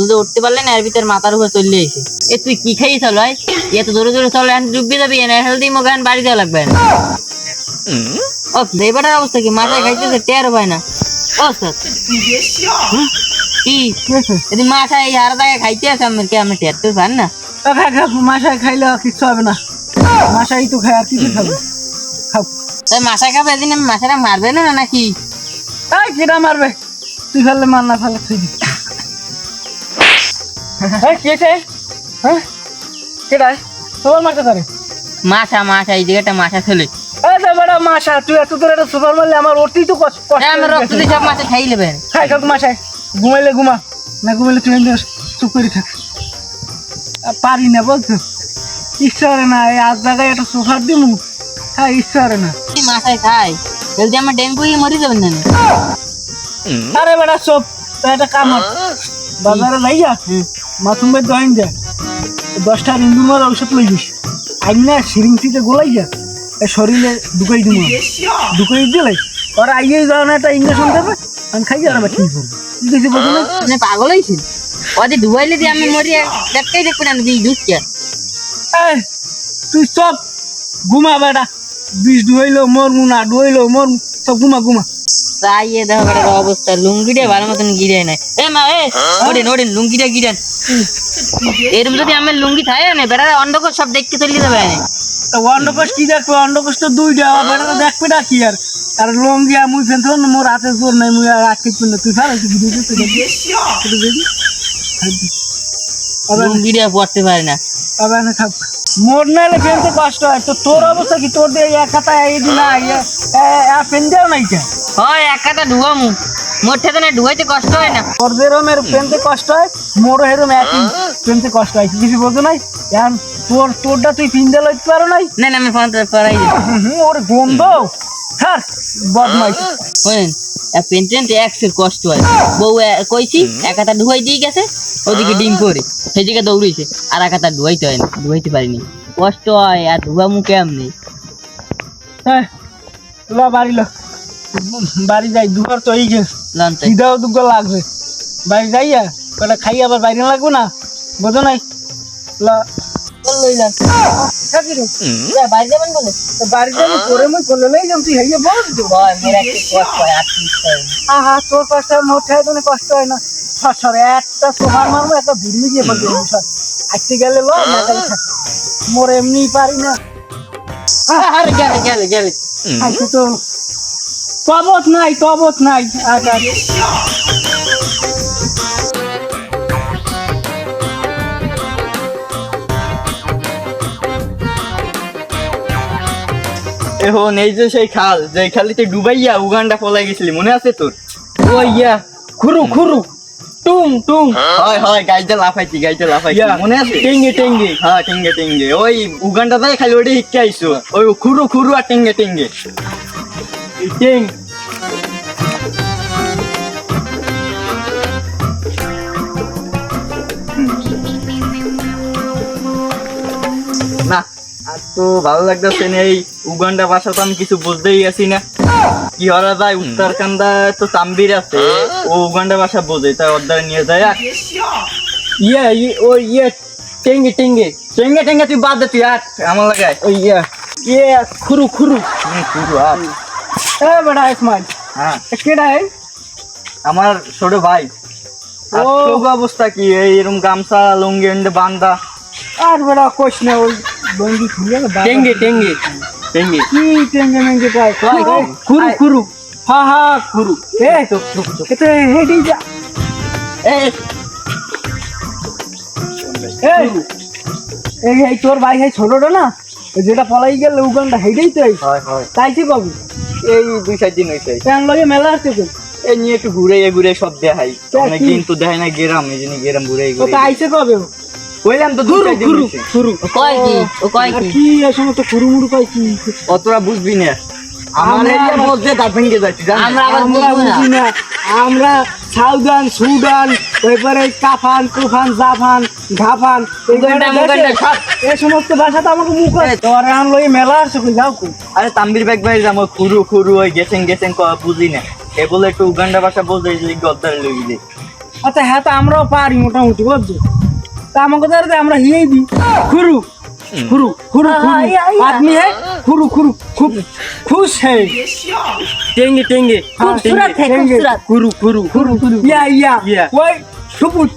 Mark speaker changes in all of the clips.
Speaker 1: শুধু উঠতে পারলে না এর ভিতর মাথার উপর চলে এসে এ তুই কি খাই চল ভাই এত জোরে জোরে চল এখন ডুববে যাবি না হেলদি মুখ এখন বাড়ি দেওয়া লাগবে ও দেবাটার অবস্থা কি? মাথায় খাইতেছে পায় না। ও স্যার হ্যাঁ? কি? এদিন মাথায় হারা দাগে খাইতে আছে আমার কি আমি না?
Speaker 2: তা খা খা মাসায় খাইলে কিচ্ছু হবে না। মাসাই তো খাই আর কিছু খাবে খাও।
Speaker 1: তাই খাবে এদিন আমি মাথাটা মারবে না নাকি?
Speaker 2: তাই কেটা মারবে? তুই ফেললে মার না ফেলে তুই হ্যাঁ কে আছে হ্যাঁ? পারে
Speaker 1: মাথা মাথা এই জায়গাটা মাথা ছেলে।
Speaker 2: এই যে বেটা তুই এত দূরে একটা সুপার মারলে আমার ওরতেই তো কষ্ট কষ্ট
Speaker 1: রক্ত দিয়ে সব মাথা খাই নেবেন
Speaker 2: খাই খাও মাসায় ঘুমাইলে ঘুমা না ঘুমাইলে তুই এমনি চুপ করে থাক। পারি না বলছো ইচ্ছা করে না এই আজ জায়গায় একটা সোফার দিমু। হ্যাঁ ইচ্ছা করে না।
Speaker 1: মাথায় খাই। যদি আমার ডেঙ্গু হয়ে মরে যাবেন না
Speaker 2: আরে বেটা সব তা একটা কাম আছে। বাজারে যাইয়া। মাথুম ভাই দইন যা দশটা ইন্দু মার ঔষধ লই যাস আইন না সিরিংটিতে গোলাইয়া এ শরীরে ঢুকাই দিব ঢুকাই দিলে ওরা আইয়ে যাও না একটা ইঞ্জেকশন দেবে আমি খাই আর আবার ঠিক করব? কি কিছু বলছো না?
Speaker 1: মানে পাগল হয়েছিল ওদের ডুবাইলে দিয়ে আমি মরি দেখতেই দেখব না ঢুকছি আর
Speaker 2: তুই সব ঘুমা বেটা। বিষ ডুয়াইলো মরমু না ডুয়াইলো মরমু। সব ঘুমা ঘুমা।
Speaker 1: তাই এ দেখো অবস্থা। লুঙ্গিটা ভালো মতন গিরে নাই। এ মা এ ওঠেন ওঠেন লুঙ্গিটা গিরেন। এরম যদি আমার লুঙ্গি থাকে না বেটারা অন্ধকার সব দেখতে চলে যাবে। না
Speaker 2: তা অন্ডকোষ কি দেখবে? অন্ডকোষ তো দুইটা। তো দেখবে না কি আর? আর লঙ্গিয়া মুই ফেলতে না মোর হাতে জোর নাই মুই আর আটকে না। তুই ফেলে তুই ভিডিও একটু দেখবি।
Speaker 1: লুঙ্গিটা পড়তে পারে না।
Speaker 2: আবার না থাক। মোর নাইলে ফেলতে কষ্ট হয়। তো তোর অবস্থা কি? তোর দিয়ে এক হাতা এই দিন ফেন দেও নাই কে?
Speaker 1: হয় এক কাটা ঢুয়ামু মোর না ঢুয়াইতে কষ্ট হয় না।
Speaker 2: তোর যেরম এর ফেনতে কষ্ট হয় মোর এরম একই ফেনতে কষ্ট হয়। কিছু বলতো নাই? এখন তোর তোরটা তুই ফিনতে লইতে পারো নাই?
Speaker 1: না না আমি ফোন
Speaker 2: হুম, ওর গন্ধ। হ্যাঁ বদমাইশ।
Speaker 1: শোনেন পেন্টেন্ট একসের কষ্ট হয়। বউ কইছি এক হাতা ধুয়াই দিয়ে গেছে ওদিকে ডিম করে সেদিকে দৌড়িয়েছে আর এক হাতা ধুয়াইতে হয় না ধুয়াইতে পারিনি। কষ্ট হয় আর ধুয়া মুখে এমনি
Speaker 2: হ্যাঁ বাড়ি বাড়ি যাই দুবার তো এই গেছে খিদাও দুগ্গ লাগবে। বাড়ি যাইয়া কটা খাই আবার বাইরে লাগবে না? বোঝো নাই? ল
Speaker 1: যাবেন বলে?
Speaker 2: বাড়ি যাব করে মুই করলে লই যাম তুই হাইয়া বল
Speaker 1: মেরা একটু কষ্ট হয় আর কি ইচ্ছা না।
Speaker 2: আহা তোর কষ্ট হয় কষ্ট হয় না। সর একটা মারবো একটা ভিড়মি গিয়ে পড়বে সর। আসতে গেলে ল মেটাই মোর এমনি পারি না।
Speaker 1: আরে গেলে গেলে গেলে।
Speaker 2: আজকে তো। তবত নাই তবত নাই আচ্ছা
Speaker 3: এখন এই যে সেই খাল যে খালিতে ডুবাইয়া উগান্ডা পলাই গেছিলি মনে আছে তোর? ও ইয়া খুরু খুরু। টুম টুম হয় হয় গাইতে লাফাইছি গাইতে লাফাইছি মনে আছে?
Speaker 2: টেঙ্গে টেঙ্গে।
Speaker 3: হ্যাঁ টেঙ্গে টেঙ্গে। ওই উগান্ডা তাই খালি ওটা শিখে আইসো। ওই খুরু খুরু আর টেঙ্গে টেঙ্গে। টেং না আর তো ভালো লাগতেছে না এই উগান্ডা ভাষা তো আমি কিছু বুঝতেই আছি না। কি হরা যায় তো তাম্বির আছে ও উগান্ডা ভাষা বোঝে তাই নিয়ে যায়
Speaker 2: ইয়া ও ইয়ে টেঙ্গে টেঙ্গে।
Speaker 3: টেঙ্গে টেঙ্গে তুই বাদ দে তুই আর আমার লাগায়।
Speaker 2: ও ইয়া ইয়ে খুরু খুরু।
Speaker 3: খুরু আর
Speaker 2: এ বড়া ইসমাইল
Speaker 3: হ্যাঁ।
Speaker 2: কেডা है
Speaker 3: আমার ছোট ভাই।
Speaker 2: ও।
Speaker 3: তোর অবস্থা কি? এই এরকম গামছা লুঙ্গি এন্ডে বান্দা।
Speaker 2: আর বড়া কোশ না ওই বঙ্গি খুলে
Speaker 3: টেঙ্গে টেঙ্গে। টেঙ্গে।
Speaker 2: কি টেঙ্গে মেঙ্গে কয়
Speaker 3: কয়।
Speaker 2: খুরু হা হা খুরু। এ তো এতে হেডি যা।
Speaker 3: এই
Speaker 2: এই এই এই তোর ভাই এই ছোটটা না যেটা পলাই গেল উগানটা হেডেই তো এই
Speaker 3: হয় হয়।
Speaker 2: তাইছি বাবু?
Speaker 3: এই দুই চার দিন হয়েছে
Speaker 2: প্যান লগে মেলা আসছে
Speaker 3: এই নিয়ে একটু ঘুরে ঘুরে সব দেখাই।
Speaker 2: তা
Speaker 3: অনেক দিন তো দেখাই না গেরাম এই জন্য গেরাম ঘুরে ঘুরে
Speaker 2: তো আইছে কবে?
Speaker 3: কইলাম তো দুই চার দিন
Speaker 2: খুরু
Speaker 3: হয়েছে।
Speaker 1: কয় কি? ও কয় কি?
Speaker 2: কি এই তো কয় কি?
Speaker 3: অতরা বুঝবি না। আমার বলতে দাঁত ভেঙে যাচ্ছে
Speaker 1: আমরা আবার বুঝব না।
Speaker 2: আমরা সাউদান সুদান তারপরে কাফান কুফান জাফান ঘাফান এই সমস্ত ভাষা তো আমাকে মুখ আছে। তোর এখন লই মেলা আসছে কই যাও কই?
Speaker 3: আরে তাম্বির ব্যাগ ভাই যাব খুরু খুরু ওই গেছেন গেছেন ক বুঝি না। এ বলে একটু উগান্ডা ভাষা বলতে এই গদ্দার লই দে
Speaker 2: আচ্ছা হ্যাঁ তো আমরাও পারি মোটামুটি বুঝছ? তা আমাকে ধরে আমরা হিয়েই দিই। খুরু খুরু খুরু
Speaker 1: হ্যাঁ,
Speaker 2: খুরু খুরু খুব খুশ হ্যাঁ
Speaker 3: টেঙ্গে টেঙ্গে।
Speaker 1: হ্যাঁ,
Speaker 3: খুবসুরত খুরু
Speaker 2: খুরু খুরু খুরু। ইয়া
Speaker 3: ইয়া।
Speaker 2: ওই সুপুত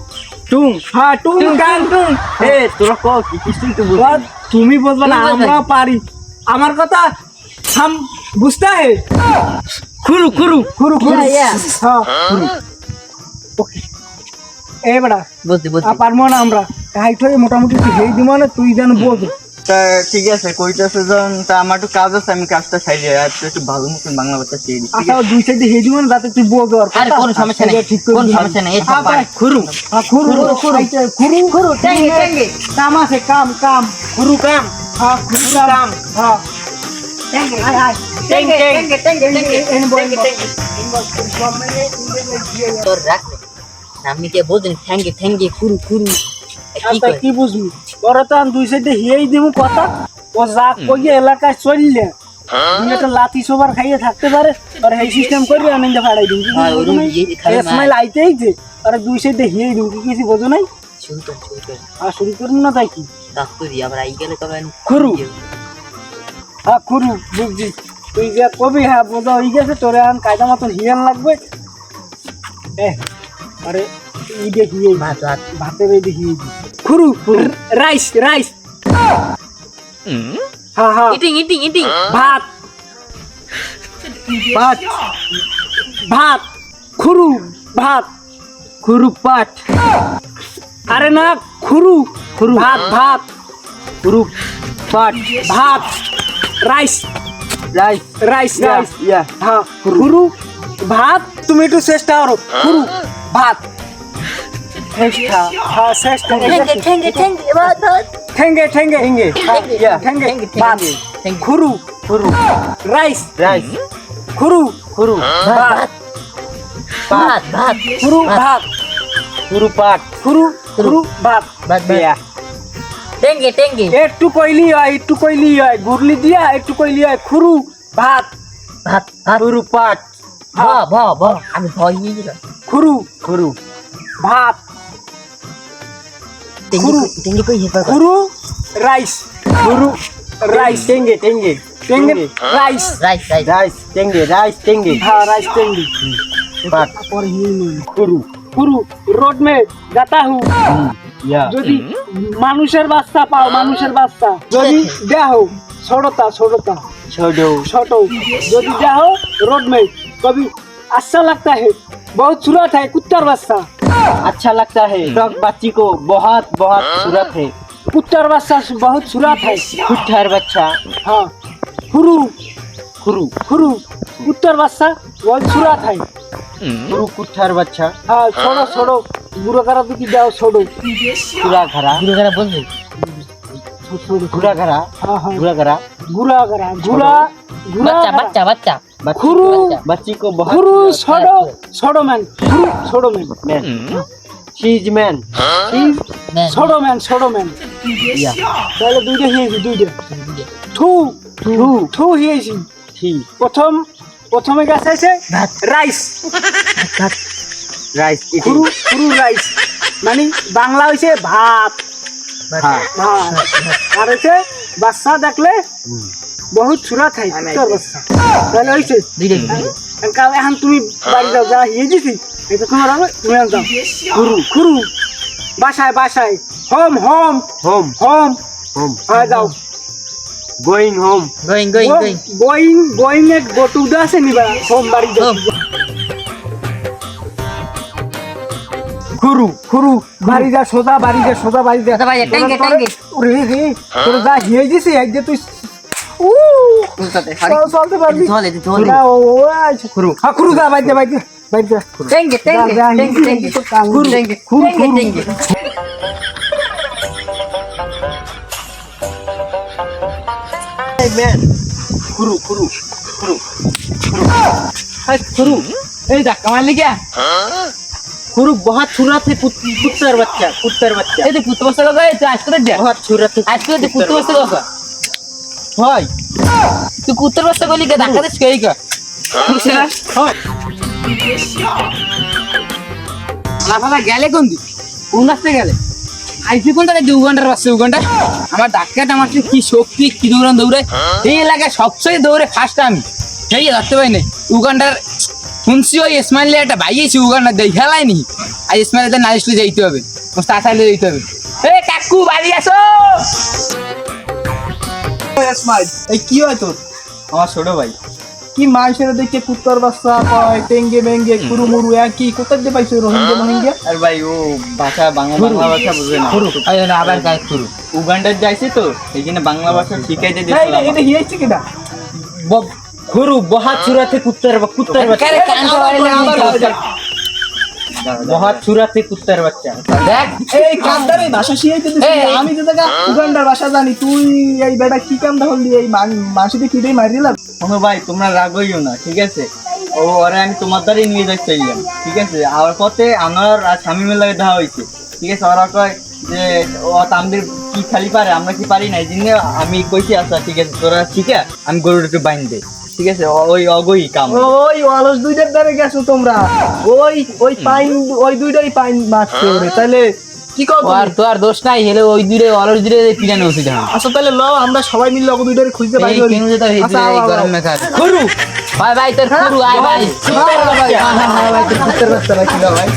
Speaker 3: টুং।
Speaker 2: হ্যাঁ টুং টাং টুং
Speaker 3: এ তোরা কি কিছুই তো বুঝ।
Speaker 2: তুমি বলবা না আমরা পারি। আমার কথা সাম বুঝতে হে। খুরু খুরু। খুরু খুরু। হ্যাঁ। এ বড়া
Speaker 1: বুঝতে
Speaker 2: বুঝতে পারব না আমরা। হাইট হয়ে মোটামুটি তুই হেই দিব না তুই যেন বলবি
Speaker 3: তা ঠিক আছে কইতাছে যখন তা আমার একটু কাজ আছে আমি কাজটা ছাইড়ে আর তুই একটু ভালো মতন বাংলা বাচ্চা শিখে দিই
Speaker 2: আচ্ছা দুই সাইডে হেই দিব না যাতে তুই বোঝ আর
Speaker 1: আরে কোনো সমস্যা নেই
Speaker 2: ঠিক করে
Speaker 1: কোনো সমস্যা নেই এই সব
Speaker 2: হ্যাঁ, খুরু। হ্যাঁ, খুরু খুরু খুরু খুরু
Speaker 1: টেঙ্গে, টেঙ্গে।
Speaker 2: কাম আছে কাম কাম।
Speaker 3: কুরু কাম
Speaker 2: হ্যাঁ খুরু কাম হ্যাঁ।
Speaker 1: টেঙ্গে,
Speaker 2: আয় আয়।
Speaker 1: টেঙ্গে,
Speaker 2: এনে বল,
Speaker 1: টেঙ্গে,
Speaker 2: বল।
Speaker 1: টেঙ্গে। তোর রাখ আমি কে বোঝেন ঠ্যাঙ্গে কুরু এ কি
Speaker 2: আচ্ছা কি বুঝবি? ওরা তো আমি দুই সাইডে হিয়েই দিব কথা। ও যা কইয়ে এলাকায় চললে। তুমি একটা লাথি সোবার খাইয়ে থাকতে পারে। আর এই সিস্টেম করবি আমি ফাড়াই দিবি
Speaker 1: হ্যাঁ।
Speaker 2: স্মাইল আইতেই যে আর দুই সাইডে হিয়েই দিব কি কিছু বোঝো নাই? আর শুরু করুন না তাই কি? খুরু। হ্যাঁ খুরু বুঝছি। তুই যে কবি হ্যাঁ বোঝা হয়ে গেছে তোরে এখন কায়দা মতন হিয়ান লাগবে। এ আরে ইডে হিয়ে
Speaker 1: ভাত ভাত।
Speaker 2: ভাতের এই হিয়ে খুরু rice rice.
Speaker 1: Eating eating eating
Speaker 2: ভাত। ভাত ভাত। খুরু ভাত।
Speaker 3: কুরু পাট।
Speaker 2: আরে না খুরু। খুরু। ভাত ভাত।
Speaker 3: কুরু পাট।
Speaker 2: ভাত। রাইস।
Speaker 3: Rice
Speaker 2: rice. রাইস হ্যাঁ খুরু। ভাত। তুমি একটু চেষ্টা করো। খুরু। ভাত। চেষ্টা হ্যাঁ চেষ্টা
Speaker 1: ঠ্যাঙ্গে ঠ্যাঙ্গে ঠ্যাঙ্গে ভাত ভাত
Speaker 2: ঠেঙ্গে ঠেঙ্গে
Speaker 3: টেঙ্গে
Speaker 2: ইয়া ঠেঙ্গে
Speaker 1: ঠ্যাঙ্গে
Speaker 2: ভাত
Speaker 1: ঠ্যাঙ্গে ঠ্যাঙ্গে
Speaker 2: খুরু
Speaker 3: কুরু
Speaker 2: রাইস
Speaker 3: রাইস
Speaker 2: খুরু
Speaker 3: কুরু
Speaker 1: ভাত ভাত ভাত
Speaker 2: খুরু ভাত
Speaker 3: কুরু পাট
Speaker 2: খুরু খুরু ভাত
Speaker 1: ভাত
Speaker 3: ইয়া
Speaker 1: ভাত ঠ্যাঙ্গে ঠ্যাঙ্গে
Speaker 2: একটু কইলি হয় একটু কইলি হয় গুরলি দিয়া একটু কইলি হয় খুরু ভাত
Speaker 1: ভাত ভাত
Speaker 3: কুরু পাট
Speaker 1: ভ ভ ভ আমি ভয় নিয়ে গেলাম
Speaker 2: খুরু
Speaker 3: কুরু
Speaker 2: ভাত
Speaker 1: ঠ্যাঙ্গে
Speaker 2: খুরু।
Speaker 1: কই- ঠ্যাঙ্গে কই হেপার কর
Speaker 2: খুরু rice
Speaker 3: Kuru
Speaker 2: rice
Speaker 3: টেঙ্গে টেঙ্গে
Speaker 2: টেঙ্গে rice
Speaker 1: right right
Speaker 3: rice টেঙ্গে rice টেঙ্গে
Speaker 2: হ্যাঁ রাইস টেঙ্গি
Speaker 3: পাট
Speaker 2: और ही नहीं
Speaker 3: কুরু
Speaker 2: খুরু রোড মে যাতা হু
Speaker 3: ইয়া
Speaker 2: যদি মানুষের বাচ্চা পাও মানুষের বাচ্চা যদি দেখো ছোটতা ছোটতা
Speaker 3: छोड़ो
Speaker 2: ছোট যদি দেখো रोड में कभी अच्छा लगता है बहुत सूरत है कुत्तर बच्चा
Speaker 3: अच्छा लगता है। ट्रक बच्ची को बहुत बहुत हाँ? सूरत है।
Speaker 2: पुत्र बच्चा बहुत सूरत है।
Speaker 3: पुत्र बच्चा
Speaker 2: हाँ। खुरु
Speaker 3: खुरु
Speaker 2: खुरु। पुत्र बच्चा बहुत सूरत है। हम्म।
Speaker 3: खुरु पुत्र बच्चा।
Speaker 2: हाँ छोड़ो हाँ? छोड़ो। बुरा करा तो की जाओ छोड़ो।
Speaker 3: बुरा घरा
Speaker 1: बुरा घरा बोल
Speaker 2: दे।
Speaker 3: बुरा घरा
Speaker 2: हाँ हाँ।
Speaker 3: घुरा
Speaker 2: घरा घुरा घरा
Speaker 1: घुरा बच्चा बच्चा
Speaker 3: बच्चा।
Speaker 2: खुरू
Speaker 3: को- बच्ची को बहुत
Speaker 2: खुरू
Speaker 3: सूरत
Speaker 2: छोड़ो छोड़ो मैन खुरू छोड़ो man
Speaker 3: man she is man
Speaker 1: man
Speaker 2: छोड़ो मैन छोड़ो मैन
Speaker 3: या
Speaker 2: তাহলে দুইটা হিয়েছি দুইটা থু থু থু হিয়েছি
Speaker 3: शी
Speaker 2: প্রথম প্রথমে গাছ আছে
Speaker 1: ভাত
Speaker 2: রাইস
Speaker 3: राइस
Speaker 2: খুরু
Speaker 3: इटिंग
Speaker 2: খুরু রাইস মানে বাংলা হইছে ভাত
Speaker 3: हाँ
Speaker 2: ভাত আর হইছে বাচ্চা দেখলে বহুত সুরা থাই তোর বসা তাহলে হইছে
Speaker 1: হ্যাঁ?
Speaker 2: কাল এখন তুমি বাড়ি যাও যা হিয়ে দিছি তোমার হবে তুমি খুরু খুরু বাসায় বাসায়। Home home.
Speaker 3: Home.
Speaker 2: Home.
Speaker 3: Home.
Speaker 2: হ্যাঁ যাও।
Speaker 3: Going home.
Speaker 1: Going going going.
Speaker 2: Going going এক বটু দা আছে নিবা হোম বাড়ি যাও। খুরু খুরু বাড়ি যা সোজা বাড়ি যা সোজা বাড়ি যা।
Speaker 1: ভাই
Speaker 2: ওরে রে তোর যা হিয়ে দিছি এক তুই চলতে পারবি
Speaker 1: ধলে ধলে
Speaker 2: না, ও ও আছে খুরু হ্যাঁ খুরু যা বাইতে বাইতে বাইতে
Speaker 1: টেঙ্গে টেঙ্গে
Speaker 2: যা, যা,
Speaker 1: টেঙ্গে টেঙ্গে
Speaker 2: খুরু,
Speaker 1: টেঙ্গে
Speaker 2: খুরু,
Speaker 1: টেঙ্গে
Speaker 2: খুরু।
Speaker 1: টেঙ্গে
Speaker 3: मैन खुरू खुरू खुरू खुरू
Speaker 1: এই ধাক্কা মারলি কে
Speaker 3: खुरू बहुत सूरत है कुत- कुत्तर बच्चा कुत्तर बच्चा
Speaker 1: এই তো কুত্তে বসতে গো এই তুই আজকে দে
Speaker 3: बहुत सूरत है
Speaker 1: আজকে তুই কুত্তে বসতে গো
Speaker 3: হয়।
Speaker 1: তুই কুত্তের বসতে গলি কে? দিস কে এই কা?
Speaker 4: লাফাটা গেলে কোন দিক কোন রাস্তায় গেলে? আইসি কোন তাহলে দু ঘণ্টার দু ঘণ্টা আমার আমার কি শক্তি, কি দৌড়ান দৌড়ায় এই এলাকায় সবচেয়ে দৌড়ে ফার্স্ট আমি। সেই ধরতে পারি না উগান্ডার শুনছি, ওই ইসমাইলে একটা ভাইয়েছি উগান্ডার, দেই খেলায়নি আর ইসমাইলে নারিশলে যাইতে হবে। তাড়াতাড়ি যাইতে হবে। এ কাকু, বাড়ি আসো!
Speaker 5: এই কি হয় তোর?
Speaker 3: আমার ছোট ভাই।
Speaker 5: কি মাইসের দেখে কুত্তর বাচ্চা কয় টেঙ্গে বেঙ্গে কুরু মুরু একই। কোথায় দিয়ে পাইছো রোহিঙ্গা রোহিঙ্গা?
Speaker 3: আর ভাই ও ভাষা বাংলা বাংলা ভাষা বুঝে না।
Speaker 4: আবার কাজ করু
Speaker 3: উগান্ডার যাইছে তো এই জন্য বাংলা ভাষা শিখাইতে
Speaker 5: না,
Speaker 3: দিয়েছিলাম।
Speaker 5: এটা- হিয়াইছে কিনা
Speaker 6: গরু বহাত চুরাতে কুত্তার বা কুত্তার বাচ্চা।
Speaker 4: আরে
Speaker 6: চুরাতে কুত্তার বাচ্চা।
Speaker 4: দেখ
Speaker 5: এই কান্দারে ভাষা আমি তো দেখা উগান্ডার ভাষা জানি তুই এই বেটা কি কান্দা হলি এই মাসিতে কিটাই মারি দিলাম।
Speaker 3: শোনো ভাই তোমরা রাগ হইও না ঠিক আছে? ও ওরে আমি তোমার দ্বারাই নিয়ে যাই চাইলাম ঠিক আছে? আর পথে আমার আর স্বামী লাগে দেখা হয়েছে ঠিক আছে? ওরা কয় যে ও তামদের কি খালি পারে আমরা কি পারি না এই জন্য আমি কইছি আচ্ছা ঠিক আছে তোরা শিখে আমি গরুটাকে বাইন দে ঠিক আছে ওই অগই কাম
Speaker 5: ওই অলস দুইটার দ্বারে গেছো তোমরা ওই ওই পাইন ওই দুইটাই পাইন মারছে ওরে তাহলে কি কর
Speaker 4: আর তো আর দোষ নাই হেলে ওই দূরে অলস দূরে পিলানো উচিত
Speaker 5: আচ্ছা তাহলে ল আমরা সবাই মিলে ওকে দুইটারে খুঁজতে পারি
Speaker 4: কেন যেটা এই
Speaker 5: আচ্ছা,
Speaker 4: গরম। মেখা খুরু ভাই ভাই তোর খুরু আয় ভাই
Speaker 5: হ্যাঁ, হ্যাঁ, ভাই, হ্যাঁ, হ্যাঁ, হ্যাঁ, ভাই, তোর কুত্তের বাচ্চা রাখিলা ভাই